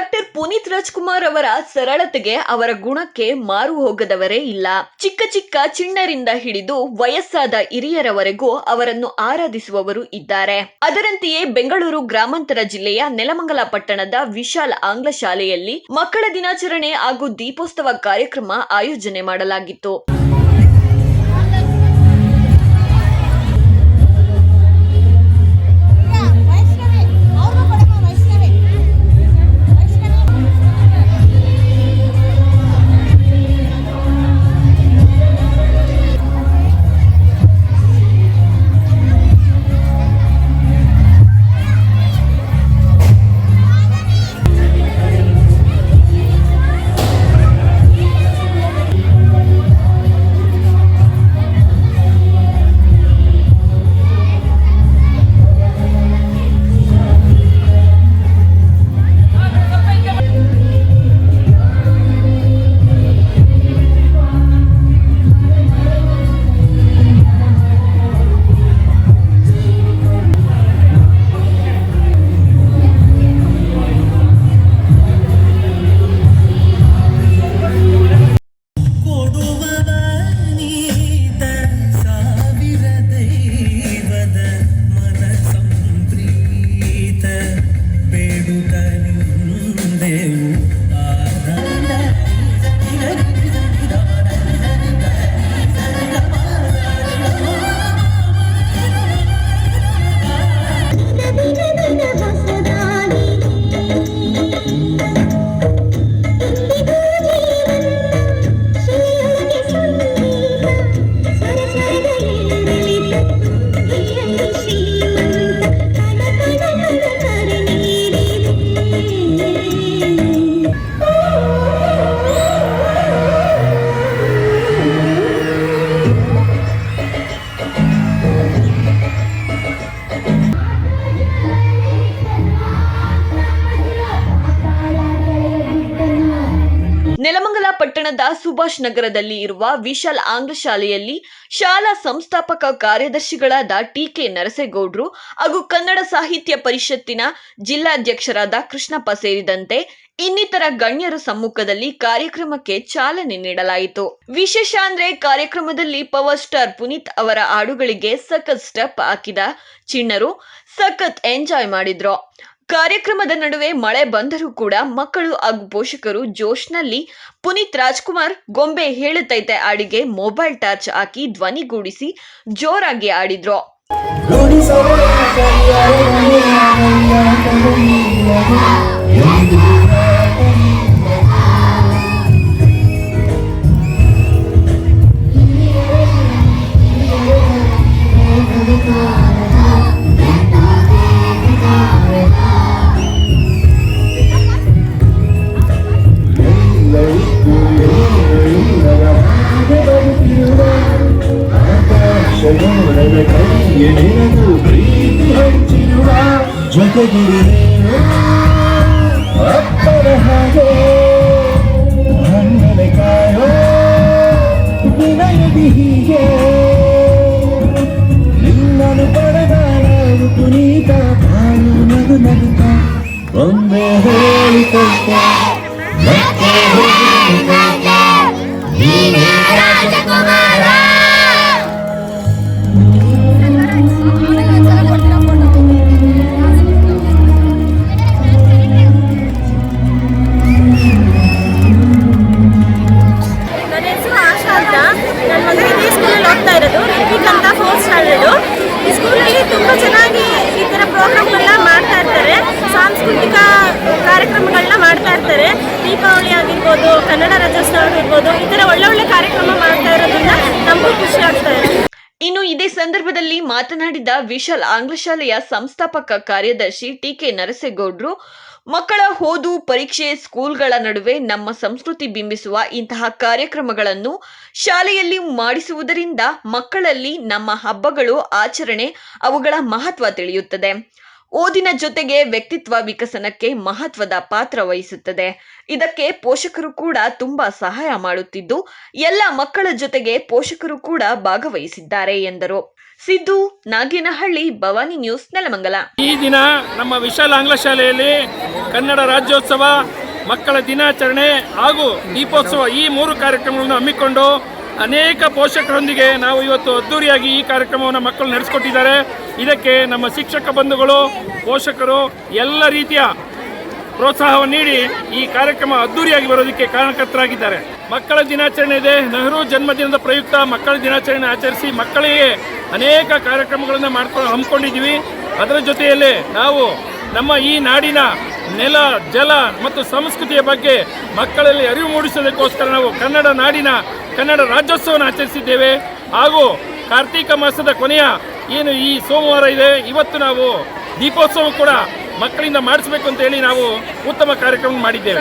Doctor Puneeth Rajkumar ಅವರ ಸರಳತೆಗೆ ಅವರ ಗುಣಕ್ಕೆ ಮಾರು ಹೋಗದವರೇ ಇಲ್ಲ. ಚಿಕ್ಕ ಚಿಕ್ಕ ಚಿಣ್ಣರಿಂದ ಹಿಡಿದು ವಯಸ್ಸಾದ ಹಿರಿಯರವರೆಗೂ ಅವರನ್ನು ಆರಾಧಿಸುವವರು ಇದ್ದಾರೆ. ಅದರಂತೆಯೇ ಬೆಂಗಳೂರು ಗ್ರಾಮಾಂತರ ಜಿಲ್ಲೆಯ ನೆಲಮಂಗಲ ಪಟ್ಟಣದ ವಿಶಾಲ್ ಆಂಗ್ಲ ಶಾಲೆಯಲ್ಲಿ ಮಕ್ಕಳ ದಿನಾಚರಣೆ ಹಾಗೂ ದೀಪೋತ್ಸವ ಕಾರ್ಯಕ್ರಮ ಆಯೋಜನೆ ಮಾಡಲಾಗಿತ್ತು. ಪಟ್ಟಣದ ಸುಭಾಷ್ ನಗರದಲ್ಲಿ ಇರುವ ವಿಶಾಲ್ ಆಂಗ್ಲ ಶಾಲೆಯಲ್ಲಿ ಶಾಲಾ ಸಂಸ್ಥಾಪಕ ಕಾರ್ಯದರ್ಶಿಗಳಾದ ಟಿಕೆ ನರಸೇಗೌಡ್ರು ಹಾಗೂ ಕನ್ನಡ ಸಾಹಿತ್ಯ ಪರಿಷತ್ತಿನ ಜಿಲ್ಲಾಧ್ಯಕ್ಷರಾದ ಕೃಷ್ಣಪ್ಪ ಸೇರಿದಂತೆ ಇನ್ನಿತರ ಗಣ್ಯರ ಸಮ್ಮುಖದಲ್ಲಿ ಕಾರ್ಯಕ್ರಮಕ್ಕೆ ಚಾಲನೆ ನೀಡಲಾಯಿತು. ವಿಶೇಷ ಅಂದ್ರೆ ಕಾರ್ಯಕ್ರಮದಲ್ಲಿ ಪವರ್ ಸ್ಟಾರ್ ಪುನೀತ್ ಅವರ ಹಾಡುಗಳಿಗೆ ಸಖತ್ ಸ್ಟೆಪ್ ಹಾಕಿದ ಚಿಣ್ಣರು ಸಖತ್ ಎಂಜಾಯ್ ಮಾಡಿದ್ರು. ಕಾರ್ಯಕ್ರಮದ ನಡುವೆ ಮಳೆ ಬಂದರೂ ಕೂಡ ಮಕ್ಕಳು ಹಾಗೂ ಪೋಷಕರು ಜೋಶ್ನಲ್ಲಿ ಪುನೀತ್ ರಾಜ್ಕುಮಾರ್ ಗೊಂಬೆ ಹೇಳುತ್ತೈತೆ. ಆಡಿಗೆ ಮೊಬೈಲ್ ಟಾರ್ಚ್ ಹಾಕಿ ಧ್ವನಿಗೂಡಿಸಿ ಜೋರಾಗಿ ಆಡಿದ್ರು ಜೊತೆಗಿರಿ ಅಪ್ಪನ ಹಾಗೆ ಹಣ್ಣನೆ ಕಾಯೋ ವಿನಯದಿ ಹೀಗೆ ನಿನ್ನನು ಪಡೆದಾಳು ಪುನೀತ ಬಾಳು ನಗು ನಗುತ್ತ ಒಮ್ಮೆ ಹೇಳಿಕೊಟ್ಟ ಸಂದರ್ಭದಲ್ಲಿ ಮಾತನಾಡಿದ ವಿಶಾಲ್ ಆಂಗ್ಲ ಶಾಲೆಯ ಸಂಸ್ಥಾಪಕ ಕಾರ್ಯದರ್ಶಿ ಟಿಕೆ ನರಸೇಗೌಡ್ರು, ಮಕ್ಕಳ ಓದು, ಪರೀಕ್ಷೆ, ಸ್ಕೂಲ್ಗಳ ನಡುವೆ ನಮ್ಮ ಸಂಸ್ಕೃತಿ ಬಿಂಬಿಸುವ ಇಂತಹ ಕಾರ್ಯಕ್ರಮಗಳನ್ನು ಶಾಲೆಯಲ್ಲಿ ಮಾಡಿಸುವುದರಿಂದ ಮಕ್ಕಳಲ್ಲಿ ನಮ್ಮ ಹಬ್ಬಗಳು, ಆಚರಣೆ, ಅವುಗಳ ಮಹತ್ವ ತಿಳಿಯುತ್ತದೆ. ಓದಿನ ಜೊತೆಗೆ ವ್ಯಕ್ತಿತ್ವ ವಿಕಸನಕ್ಕೆ ಮಹತ್ವದ ಪಾತ್ರ ವಹಿಸುತ್ತದೆ. ಇದಕ್ಕೆ ಪೋಷಕರು ಕೂಡ ತುಂಬಾ ಸಹಾಯ ಮಾಡುತ್ತಿದ್ದು, ಎಲ್ಲ ಮಕ್ಕಳ ಜೊತೆಗೆ ಪೋಷಕರು ಕೂಡ ಭಾಗವಹಿಸಿದ್ದಾರೆ, ಎಂದರು. ಸಿದ್ದು, ನಾಗೇನಹಳ್ಳಿ, ಭವಾನಿ ನ್ಯೂಸ್, ನೆಲಮಂಗಲ. ಈ ದಿನ ನಮ್ಮ ವಿಶಾಲ ಆಂಗ್ಲ ಶಾಲೆಯಲ್ಲಿ ಕನ್ನಡ ರಾಜ್ಯೋತ್ಸವ, ಮಕ್ಕಳ ದಿನಾಚರಣೆ ಹಾಗೂ ದೀಪೋತ್ಸವ ಈ ಮೂರು ಕಾರ್ಯಕ್ರಮಗಳನ್ನು ಹಮ್ಮಿಕೊಂಡು ಅನೇಕ ಪೋಷಕರೊಂದಿಗೆ ನಾವು ಇವತ್ತು ಅದ್ದೂರಿಯಾಗಿ ಈ ಕಾರ್ಯಕ್ರಮವನ್ನು ಮಕ್ಕಳು ನಡೆಸಿಕೊಟ್ಟಿದ್ದಾರೆ. ಇದಕ್ಕೆ ನಮ್ಮ ಶಿಕ್ಷಕ ಬಂಧುಗಳು, ಪೋಷಕರು ಎಲ್ಲ ರೀತಿಯ ಪ್ರೋತ್ಸಾಹವನ್ನು ನೀಡಿ ಈ ಕಾರ್ಯಕ್ರಮ ಅದ್ದೂರಿಯಾಗಿ ಬರೋದಕ್ಕೆ ಕಾರಣಕರ್ತರಾಗಿದ್ದಾರೆ. ಮಕ್ಕಳ ದಿನಾಚರಣೆ ಇದೆ. ನೆಹರು ಜನ್ಮದಿನದ ಪ್ರಯುಕ್ತ ಮಕ್ಕಳ ದಿನಾಚರಣೆ ಆಚರಿಸಿ ಮಕ್ಕಳಿಗೆ ಅನೇಕ ಕಾರ್ಯಕ್ರಮಗಳನ್ನು ಮಾಡ್ಕೊಂಡು ಹಮ್ಮಿಕೊಂಡಿದ್ದೀವಿ. ಅದರ ಜೊತೆಯಲ್ಲೇ ನಾವು ನಮ್ಮ ಈ ನಾಡಿನ ನೆಲ, ಜಲ ಮತ್ತು ಸಂಸ್ಕೃತಿಯ ಬಗ್ಗೆ ಮಕ್ಕಳಲ್ಲಿ ಅರಿವು ಮೂಡಿಸೋದಕ್ಕೋಸ್ಕರ ನಾವು ಕನ್ನಡ ನಾಡಿನ ಕನ್ನಡ ರಾಜ್ಯೋತ್ಸವವನ್ನು ಆಚರಿಸಿದ್ದೇವೆ. ಹಾಗೂ ಕಾರ್ತೀಕ ಮಾಸದ ಕೊನೆಯ ಏನು ಈ ಸೋಮವಾರ ಇದೆ, ಇವತ್ತು ನಾವು ದೀಪೋತ್ಸವ ಕೂಡ ಮಕ್ಕಳಿಂದ ಮಾಡಿಸ್ಬೇಕು ಅಂತ ಹೇಳಿ ನಾವು ಉತ್ತಮ ಕಾರ್ಯಕ್ರಮ ಮಾಡಿದ್ದೇವೆ.